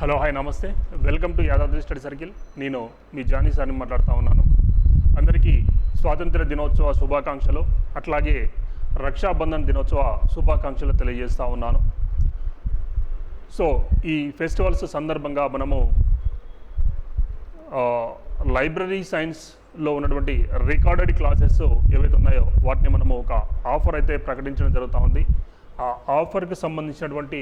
Hello hi నమస్తే. Welcome to Yadadri study circle. నేను మీ జానీ సార్ని మాట్లాడుతూ ఉన్నాను. అందరికీ స్వాతంత్ర దినోత్సవ శుభాకాంక్షలు అట్లాగే రక్షాబంధన్ దినోత్సవ శుభాకాంక్షలు తెలియజేస్తూ ఉన్నాను. సో ఈ ఫెస్టివల్స్ సందర్భంగా మనము లైబ్రరీ సైన్స్లో ఉన్నటువంటి రికార్డెడ్ క్లాసెస్ ఏవైతే ఉన్నాయో వాటిని మనము ఒక ఆఫర్ అయితే ప్రకటించడం జరుగుతూ ఉంది. ఆ ఆఫర్కి సంబంధించినటువంటి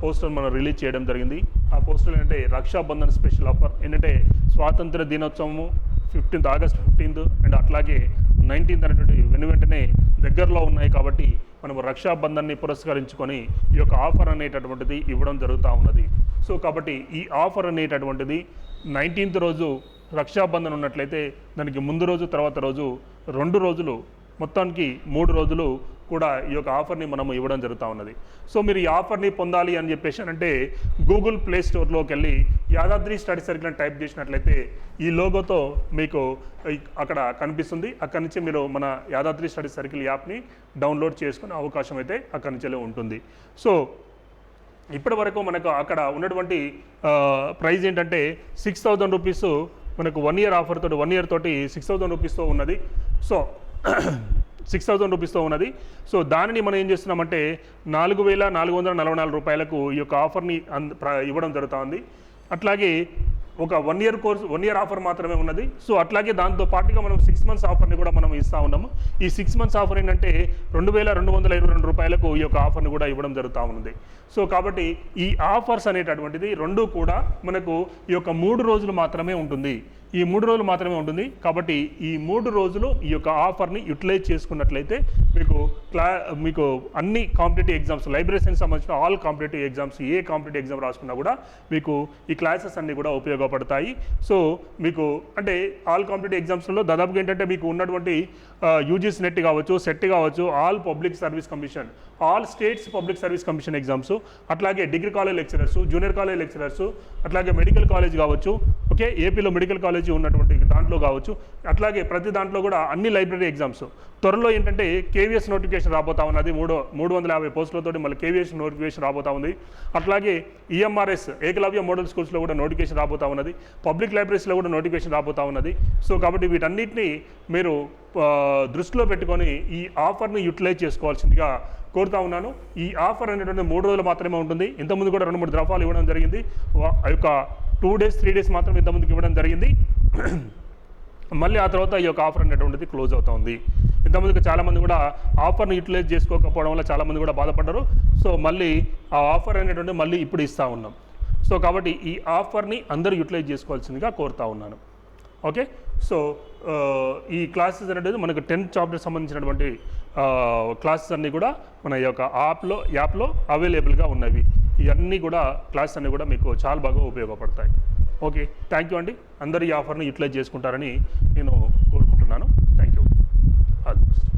పోస్టర్ మనం రిలీజ్ చేయడం జరిగింది. ఆ పోస్టర్ ఏంటంటే రక్షాబంధన్ స్పెషల్ ఆఫర్. ఏంటంటే స్వాతంత్ర దినోత్సవము ఫిఫ్టీన్త్ ఆగస్ట్ ఫిఫ్టీన్త్ అండ్ అట్లాగే నైన్టీన్త్ అనేటువంటి వెను వెంటనే దగ్గరలో ఉన్నాయి కాబట్టి మనము రక్షాబంధన్ని పురస్కరించుకొని ఈ యొక్క ఆఫర్ అనేటటువంటిది ఇవ్వడం జరుగుతూ ఉన్నది. సో కాబట్టి ఈ ఆఫర్ అనేటటువంటిది నైన్టీన్త్ రోజు రక్షాబంధన్ ఉన్నట్లయితే దానికి ముందు రోజు తర్వాత రోజు రెండు రోజులు మొత్తానికి మూడు రోజులు కూడా ఈ యొక్క ఆఫర్ని మనము ఇవ్వడం జరుగుతూ ఉన్నది. సో మీరు ఈ ఆఫర్ని పొందాలి అని చెప్పేసి అంటే గూగుల్ ప్లే స్టోర్లోకి వెళ్ళి యాదాద్రి స్టడీ సర్కిల్ అని టైప్ చేసినట్లయితే ఈ లోగోతో మీకు అక్కడ కనిపిస్తుంది. అక్కడి నుంచి మీరు మన యాదాద్రి స్టడీ సర్కిల్ యాప్ని డౌన్లోడ్ చేసుకునే అవకాశం అయితే అక్కడి నుంచే ఉంటుంది. సో ఇప్పటి వరకు మనకు అక్కడ ఉన్నటువంటి ప్రైస్ ఏంటంటే సిక్స్ థౌజండ్ రూపీస్ మనకు వన్ ఇయర్ ఆఫర్ తోటి వన్ ఇయర్ తోటి సిక్స్ థౌజండ్ రూపీస్తో ఉన్నది. సో సిక్స్ థౌజండ్ రూపీస్తో ఉన్నది. సో దానిని మనం ఏం చేస్తున్నామంటే నాలుగు వేల నాలుగు వందల నలభై నాలుగు రూపాయలకు ఈ యొక్క ఆఫర్ని అంద ఇవ్వడం జరుగుతూ ఉంది అట్లాగే ఒక one year course one year offer మాత్రమే ఉన్నది. సో అట్లాగే దాంతో పాటుగా మనం సిక్స్ మంత్స్ ఆఫర్ని కూడా మనం ఇస్తూ ఉన్నాము. ఈ సిక్స్ మంత్స్ ఆఫర్ ఏంటంటే రెండు వేల రెండు వందల ఇరవై రెండు రూపాయలకు ఈ యొక్క ఆఫర్ని కూడా ఇవ్వడం జరుగుతూ ఉంది సో కాబట్టి ఈ ఆఫర్స్ అనేటటువంటిది రెండు కూడా మనకు ఈ యొక్క మూడు రోజులు మాత్రమే ఉంటుంది. ఈ మూడు రోజులు మాత్రమే ఉంటుంది. కాబట్టి ఈ మూడు రోజులు ఈ యొక్క ఆఫర్ని యూటిలైజ్ చేసుకున్నట్లయితే మీకు క్లా మీకు అన్ని కాంపిటేటివ్ ఎగ్జామ్స్ లైబ్రరీకి సంబంధించిన ఆల్ కాంపిటేటివ్ ఎగ్జామ్స్ ఏ కాంపిటేటివ్ ఎగ్జామ్ రాసుకున్నా కూడా మీకు ఈ క్లాసెస్ అన్నీ కూడా ఉపయోగపడతాయి. సో మీకు అంటే ఆల్ కాంపిటేటివ్ ఎగ్జామ్స్లో దాదాపుగా ఏంటంటే మీకు ఉన్నటువంటి యూజీస్ నెట్ కావచ్చు సెట్ కావచ్చు all public service commission all states public service commission exams అట్లాగే degree college lecturers junior college lecturers అట్లాగే మెడికల్ కాలేజ్ కావచ్చు ఓకే ఏపీలో మెడికల్ కాలేజీ ఉన్నటువంటి దాంట్లో కావచ్చు. అట్లాగే ప్రతి దాంట్లో కూడా అన్ని లైబ్రరీ ఎగ్జామ్స్. త్వరలో ఏంటంటే కేవీఎస్ నోటిఫికేషన్ రాబోతా ఉన్నది. మూడు మూడు వందల యాభై పోస్టులతోటి మళ్ళీ కేవీఎస్ నోటిఫికేషన్ రాబోతా ఉంది. అట్లాగే ఈఎంఆర్ఎస్ ఏకలవ్య మోడల్ స్కూల్స్లో కూడా నోటిఫికేషన్ రాబోతా ఉన్నది. పబ్లిక్ లైబ్రరీస్లో కూడా నోటిఫికేషన్ రాబోతా ఉన్నది. సో కాబట్టి వీటన్నిటిని మీరు దృష్టిలో పెట్టుకొని ఈ ఆఫర్ని యూటిలైజ్ చేసుకోవాల్సిందిగా కోరుతా ఉన్నాను. ఈ ఆఫర్ అనేటువంటి మూడు రోజులు మాత్రమే ఉంటుంది. ఇంతకుముందు కూడా రెండు మూడు ద్రఫాలు ఇవ్వడం జరిగింది. ఆ యొక్క టూ డేస్ త్రీ డేస్ మాత్రం ఇంతకుముందుకు ఇవ్వడం జరిగింది. మళ్ళీ ఆ తర్వాత ఈ యొక్క ఆఫర్ అనేటువంటిది క్లోజ్ అవుతా ఉంది ఇంతమందికి చాలామంది కూడా ఆఫర్ని యూటిలైజ్ చేసుకోకపోవడం వల్ల చాలామంది కూడా బాధపడ్డారు. సో మళ్ళీ ఆ ఆఫర్ అనేటువంటి మళ్ళీ ఇప్పుడు ఇస్తూ ఉన్నాం. సో కాబట్టి ఈ ఆఫర్ని అందరూ యూటిలైజ్ చేసుకోవాల్సిందిగా కోరుతా ఉన్నాను. ఓకే? సో ఈ క్లాసెస్ అనేది మనకు టెన్త్ చాప్టర్ సంబంధించినటువంటి క్లాసెస్ అన్నీ కూడా మన యొక్క యాప్లో యాప్లో అవైలబుల్గా ఉన్నవి. ఇవన్నీ కూడా క్లాసెస్ అన్నీ కూడా మీకు చాలా బాగా ఉపయోగపడతాయి. ఓకే థ్యాంక్ యూ అండి. అందరు ఈ ఆఫర్ని యూటిలైజ్ చేసుకుంటారని నేను కోరుకుంటున్నాను. Thank you. All the best.